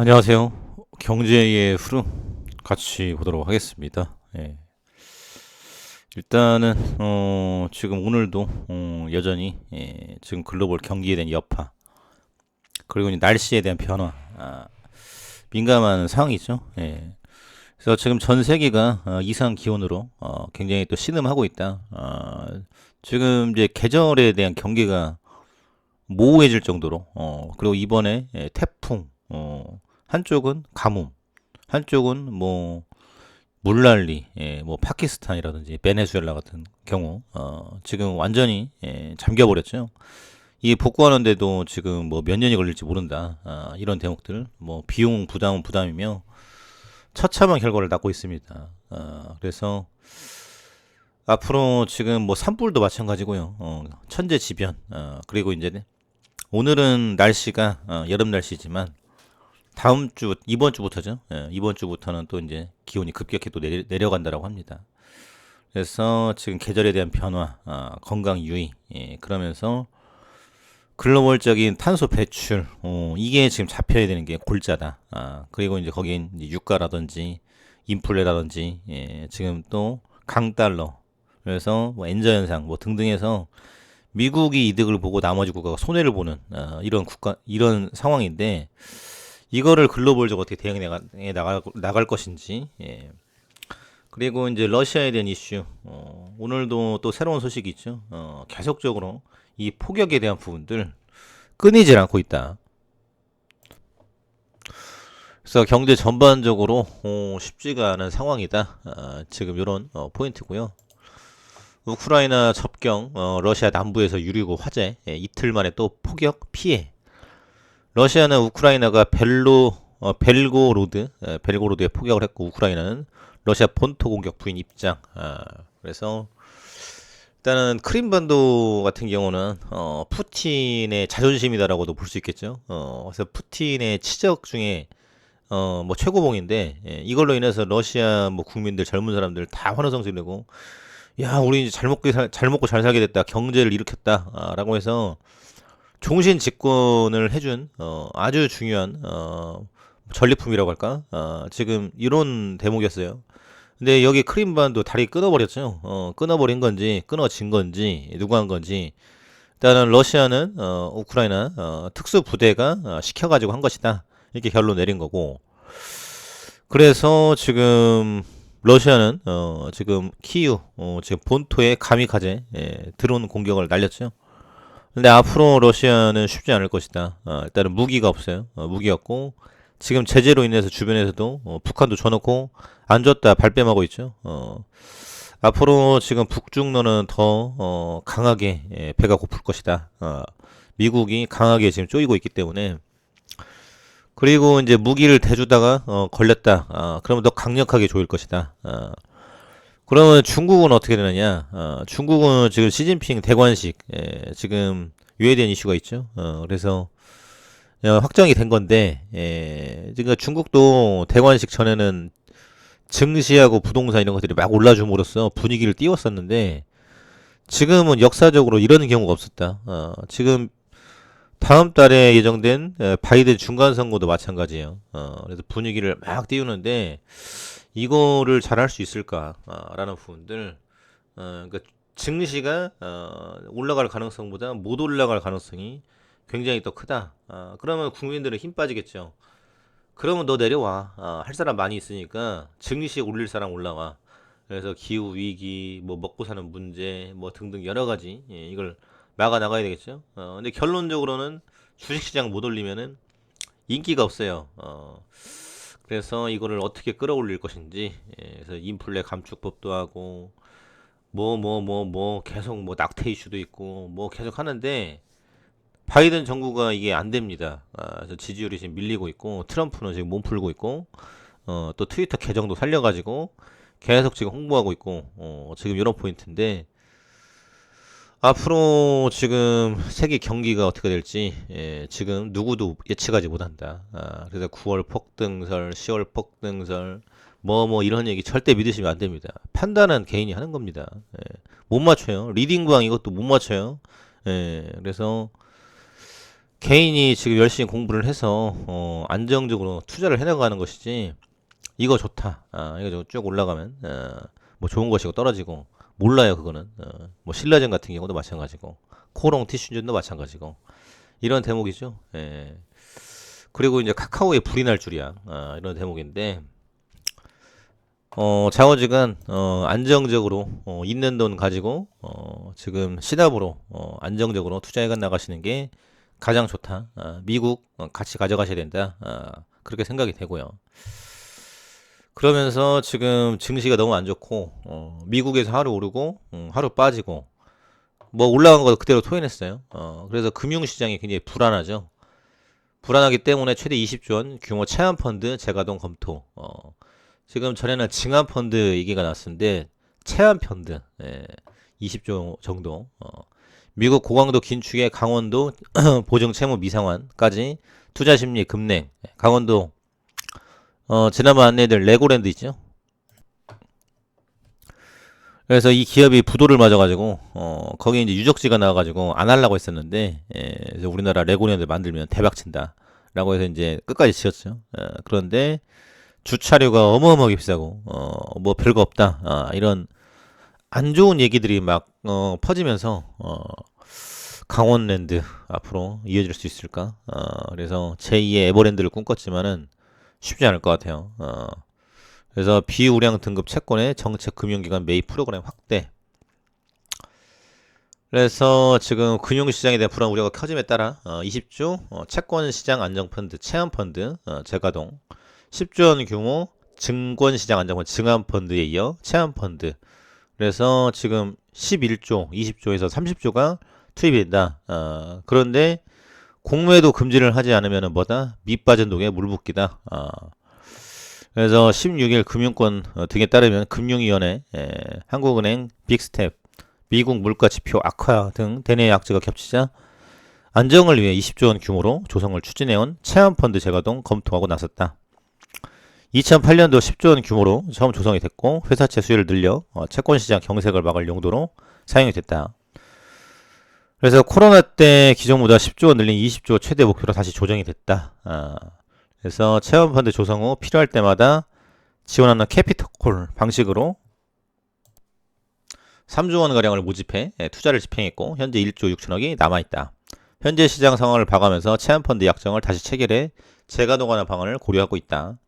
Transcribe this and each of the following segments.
안녕하세요. 경제의 흐름 같이 보도록 하겠습니다. 예. 일단은 어, 지금 오늘도 어, 여전히 예, 지금 글로벌 경기에 대한 여파 그리고 날씨에 대한 변화 아, 민감한 상황이죠. 예. 그래서 지금 전 세계가 어, 이상 기온으로 어, 굉장히 또 신음하고 있다. 아, 지금 이제 계절에 대한 경계가 모호해질 정도로 어, 그리고 이번에 예, 태풍 어, 한쪽은 가뭄, 한쪽은 뭐 물난리, 예, 뭐 파키스탄이라든지 베네수엘라 같은 경우 어, 지금 완전히 예, 잠겨버렸죠. 이 복구하는데도 지금 뭐 몇 년이 걸릴지 모른다. 아, 이런 대목들, 뭐 비용 부담은 부담이며 처참한 결과를 낳고 있습니다. 아, 그래서 앞으로 지금 뭐 산불도 마찬가지고요. 어, 천재지변. 어, 그리고 이제 오늘은 날씨가 어, 여름 날씨지만 다음 주 이번 주부터죠. 예, 이번 주부터는 또 이제 기온이 급격히 또 내려, 내려간다라고 합니다. 그래서 지금 계절에 대한 변화, 아, 건강 유의, 예, 그러면서 글로벌적인 탄소 배출, 어, 이게 지금 잡혀야 되는 게 골자다. 아, 그리고 이제 거긴 이제 유가라든지 인플레라든지, 예, 지금 또 강달러, 그래서 뭐 엔저 현상 뭐 등등해서 미국이 이득을 보고 나머지 국가가 손해를 보는 아, 이런 국가 이런 상황인데 이거를 글로벌적으로 어떻게 대응해 나가, 나갈, 것인지 예. 그리고 이제 러시아에 대한 이슈 어, 오늘도 또 새로운 소식이 있죠. 어, 계속적으로 이 폭격에 대한 부분들 끊이질 않고 있다. 그래서 경제 전반적으로 어, 쉽지가 않은 상황이다. 아, 지금 이런 어, 포인트고요. 우크라이나 접경 어, 러시아 남부에서 유리고 화재 예, 이틀 만에 또 폭격 피해 러시아는 우크라이나가 벨로 어, 벨고로드 에, 벨고로드에 포격을 했고 우크라이나는 러시아 본토 공격 부인 입장. 아, 그래서 일단은 크림반도 같은 경우는 어, 푸틴의 자존심이다라고도 볼 수 있겠죠. 어, 그래서 푸틴의 치적 중에 어, 뭐 최고봉인데 예, 이걸로 인해서 러시아 뭐 국민들 젊은 사람들 다 환호성시내고 야 우리 이제 잘 먹고 살, 잘 먹고 잘 살게 됐다 경제를 일으켰다라고 해서 종신 집권을 해준 어, 아주 중요한 어, 전리품이라고 할까? 어, 지금 이런 대목이었어요. 근데 여기 크림반도 다리 끊어버렸죠. 어, 끊어버린 건지 끊어진 건지 누가 한 건지 일단은 러시아는 어, 우크라이나 어, 특수 부대가 어, 시켜가지고 한 것이다 이렇게 결론 내린 거고 그래서 지금 러시아는 어, 지금 키우 어, 지금 본토에 가미카제 예, 드론 공격을 날렸죠. 근데 앞으로 러시아는 쉽지 않을 것이다. 어, 일단은 무기가 없어요. 어, 무기 없고 지금 제재로 인해서 주변에서도 어, 북한도 줘놓고 안 줬다 발뺌하고 있죠. 어, 앞으로 지금 북중로는 더 어, 강하게 예, 배가 고플 것이다. 어, 미국이 강하게 지금 쪼이고 있기 때문에 그리고 이제 무기를 대주다가 어, 걸렸다. 어, 그러면 더 강력하게 조일 것이다. 어, 그러면 중국은 어떻게 되느냐? 어, 중국은 지금 시진핑 대관식 예, 지금 유해된 이슈가 있죠. 어, 그래서 어, 확정이 된 건데 예, 지금 중국도 대관식 전에는 증시하고 부동산 이런 것들이 막 올라줌으로써 분위기를 띄웠었는데 지금은 역사적으로 이런 경우가 없었다. 어, 지금 다음 달에 예정된 에, 바이든 중간 선거도 마찬가지예요. 어, 그래서 분위기를 막 띄우는데 이거를 잘할 수 있을까라는 부분들 어, 그러니까 증시가 어, 올라갈 가능성보다 못 올라갈 가능성이 굉장히 더 크다. 어, 그러면 국민들은 힘 빠지겠죠. 그러면 너 내려와. 어, 할 사람 많이 있으니까 증시 올릴 사람 올라와. 그래서 기후 위기, 뭐 먹고 사는 문제, 뭐 등등 여러 가지 예, 이걸 막아 나가야 되겠죠. 어, 근데 결론적으로는 주식시장 못 올리면은 인기가 없어요. 어, 그래서 이거를 어떻게 끌어올릴 것인지 예, 그래서 인플레 감축법도 하고 뭐 뭐 뭐뭐 계속 뭐 낙태 이슈도 있고 뭐 계속 하는데 바이든 정부가 이게 안 됩니다. 아, 그래서 지지율이 지금 밀리고 있고 트럼프는 지금 몸 풀고 있고 어, 또 트위터 계정도 살려가지고 계속 지금 홍보하고 있고 어, 지금 이런 포인트인데 앞으로 지금 세계 경기가 어떻게 될지 예, 지금 누구도 예측하지 못한다. 아, 그래서 9월 폭등설, 10월 폭등설 뭐뭐 이런 얘기 절대 믿으시면 안 됩니다. 판단은 개인이 하는 겁니다. 예, 못 맞춰요. 리딩방 이것도 못 맞춰요. 예, 그래서 개인이 지금 열심히 공부를 해서 어, 안정적으로 투자를 해나가는 것이지 이거 좋다. 아, 이거 쭉 올라가면 어, 뭐 좋은 것이고 떨어지고 몰라요 그거는. 어, 뭐 신라젠 같은 경우도 마찬가지고 코롱 티슈전도 마찬가지고 이런 대목이죠. 예. 그리고 이제 카카오에 불이 날 줄이야. 아, 이런 대목인데 어, 자오지간 어, 안정적으로 어, 있는 돈 가지고 어, 지금 시답으로 어, 안정적으로 투자해가 나가시는 게 가장 좋다. 아, 미국 어, 같이 가져가셔야 된다. 아, 그렇게 생각이 되고요. 그러면서 지금 증시가 너무 안 좋고 어, 미국에서 하루 오르고 음, 하루 빠지고 뭐 올라간 거 그대로 토해냈어요. 어, 그래서 금융시장이 굉장히 불안하죠. 불안하기 때문에 최대 20조 원 규모 차연 펀드 재가동 검토. 어, 지금 전에는 증한 펀드 얘기가 났었는데 체한 펀드 예, 20조 정도. 어, 미국 고강도 긴축에 강원도 보증 채무 미상환까지 투자 심리 급냉. 강원도 어, 지난번 안내들 레고랜드 있죠? 그래서 이 기업이 부도를 맞아가지고 어, 거기 이제 유적지가 나와가지고 안 하려고 했었는데 예, 그래서 우리나라 레고랜드 만들면 대박 친다라고 해서 이제 끝까지 지었죠. 예, 그런데 주차료가 어마어마하게 비싸고 어, 뭐 별거 없다 아, 이런 안 좋은 얘기들이 막 어, 퍼지면서 어, 강원랜드 앞으로 이어질 수 있을까? 어, 그래서 제2의 에버랜드를 꿈꿨지만은 쉽지 않을 것 같아요. 어, 그래서 비우량 등급 채권의 정책 금융기관 매입 프로그램 확대. 그래서 지금 금융시장에 대한 불안 우려가 커짐에 따라 어, 20조 어, 채권시장 안정펀드 체험펀드 어, 재가동 10조 원 규모 증권시장 안정펀드 증안펀드에 이어 체험펀드 그래서 지금 11조 20조에서 30조가 투입이 된다. 어, 그런데 공매도 금지를 하지 않으면 뭐다? 밑빠진 독에 물 붓기다. 어, 그래서 16일 금융권 어, 등에 따르면 금융위원회, 에, 한국은행, 빅스텝, 미국 물가지표 악화 등 대내 약재가 겹치자 안정을 위해 20조 원 규모로 조성을 추진해온 체험펀드 재가동 검토하고 나섰다. 2008년도 10조 원 규모로 처음 조성이 됐고 회사채 수요를 늘려 어, 채권시장 경색을 막을 용도로 사용이 됐다. 그래서 코로나 때 기존보다 10조 원 늘린 20조 최대 목표로 다시 조정이 됐다. 아, 그래서 체험펀드 조성 후 필요할 때마다 지원하는 캐피털콜 방식으로 3조 원 가량을 모집해 예, 투자를 집행했고 현재 1조 6천억이 남아 있다. 현재 시장 상황을 봐가면서 체험펀드 약정을 다시 체결해 재가동하는 방안을 고려하고 있다.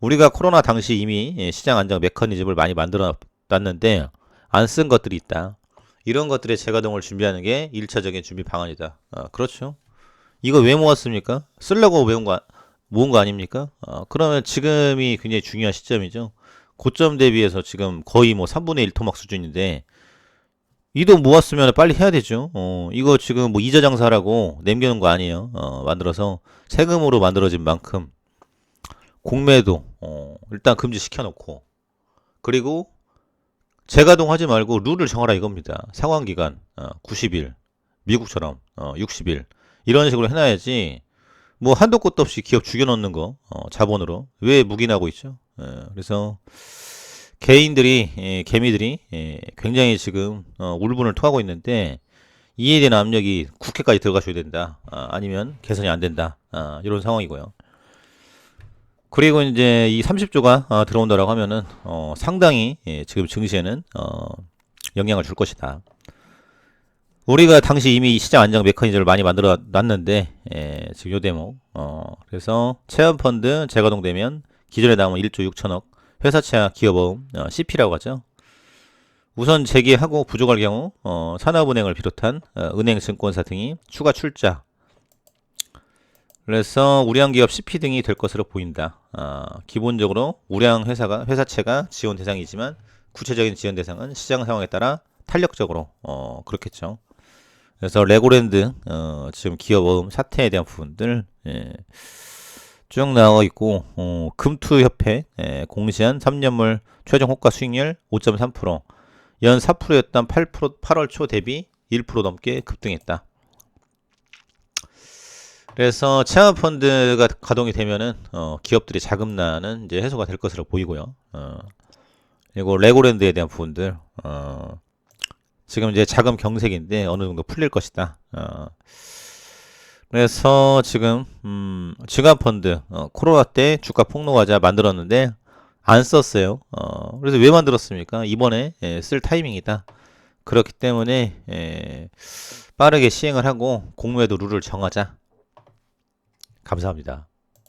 우리가 코로나 당시 이미 예, 시장 안정 메커니즘을 많이 만들어 놨는데 안 쓴 것들이 있다. 이런 것들의 재가동을 준비하는 게 1차적인 준비 방안이다. 아, 그렇죠. 이거 왜 모았습니까? 쓰려고 모은 거, 모은 거 아닙니까? 아, 그러면 지금이 굉장히 중요한 시점이죠. 고점 대비해서 지금 거의 뭐 3분의 1 토막 수준인데 이 돈 모았으면 빨리 해야 되죠. 어, 이거 지금 뭐 이자 장사라고 남겨놓은 거 아니에요. 어, 만들어서 세금으로 만들어진 만큼 공매도 어, 일단 금지시켜 놓고 그리고 재가동 하지 말고 룰을 정하라 이겁니다. 상환 기간 어, 90일 미국처럼 어, 60일 이런 식으로 해놔야지 뭐 한도 끝도 없이 기업 죽여넣는 거 어, 자본으로 왜 묵인하고 있죠? 예, 그래서 개인들이 예, 개미들이 예, 굉장히 지금 어, 울분을 토하고 있는데 이에 대한 압력이 국회까지 들어가셔야 된다. 아, 아니면 개선이 안 된다. 아, 이런 상황이고요. 그리고 이제 이 30조가 어, 들어온다라고 하면은 어, 상당히 예, 지금 증시에는 어, 영향을 줄 것이다. 우리가 당시 이미 시장 안정 메커니즘을 많이 만들어 놨는데 예, 지금 요 대목 어, 그래서 체험 펀드 재가동되면 기존에 나온 1조 6천억 회사채와 기업보험 어, CP라고 하죠. 우선 재개하고 부족할 경우 어, 산업은행을 비롯한 어, 은행 증권사 등이 추가 출자 그래서 우량 기업 CP 등이 될 것으로 보인다. 아, 기본적으로 우량 회사가 회사채가 지원 대상이지만 구체적인 지원 대상은 시장 상황에 따라 탄력적으로 어, 그렇겠죠. 그래서 레고랜드 어, 지금 기업어음 사태에 대한 부분들 예, 쭉 나와 있고 어, 금투협회 예, 공시한 3년물 최종 호가 수익률 5.3%, 연 4%였던 8% 8월 초 대비 1% 넘게 급등했다. 그래서 체험 펀드가 가동이 되면은 어, 기업들이 자금난은 이제 해소가 될 것으로 보이고요. 어, 그리고 레고랜드에 대한 부분들 어, 지금 이제 자금 경색인데 어느 정도 풀릴 것이다. 어, 그래서 지금 음, 증화펀드 어, 코로나 때 주가 폭로하자 만들었는데 안 썼어요. 어, 그래서 왜 만들었습니까? 이번에 예, 쓸 타이밍이다. 그렇기 때문에 예, 빠르게 시행을 하고 공매도 룰을 정하자. 감사합니다.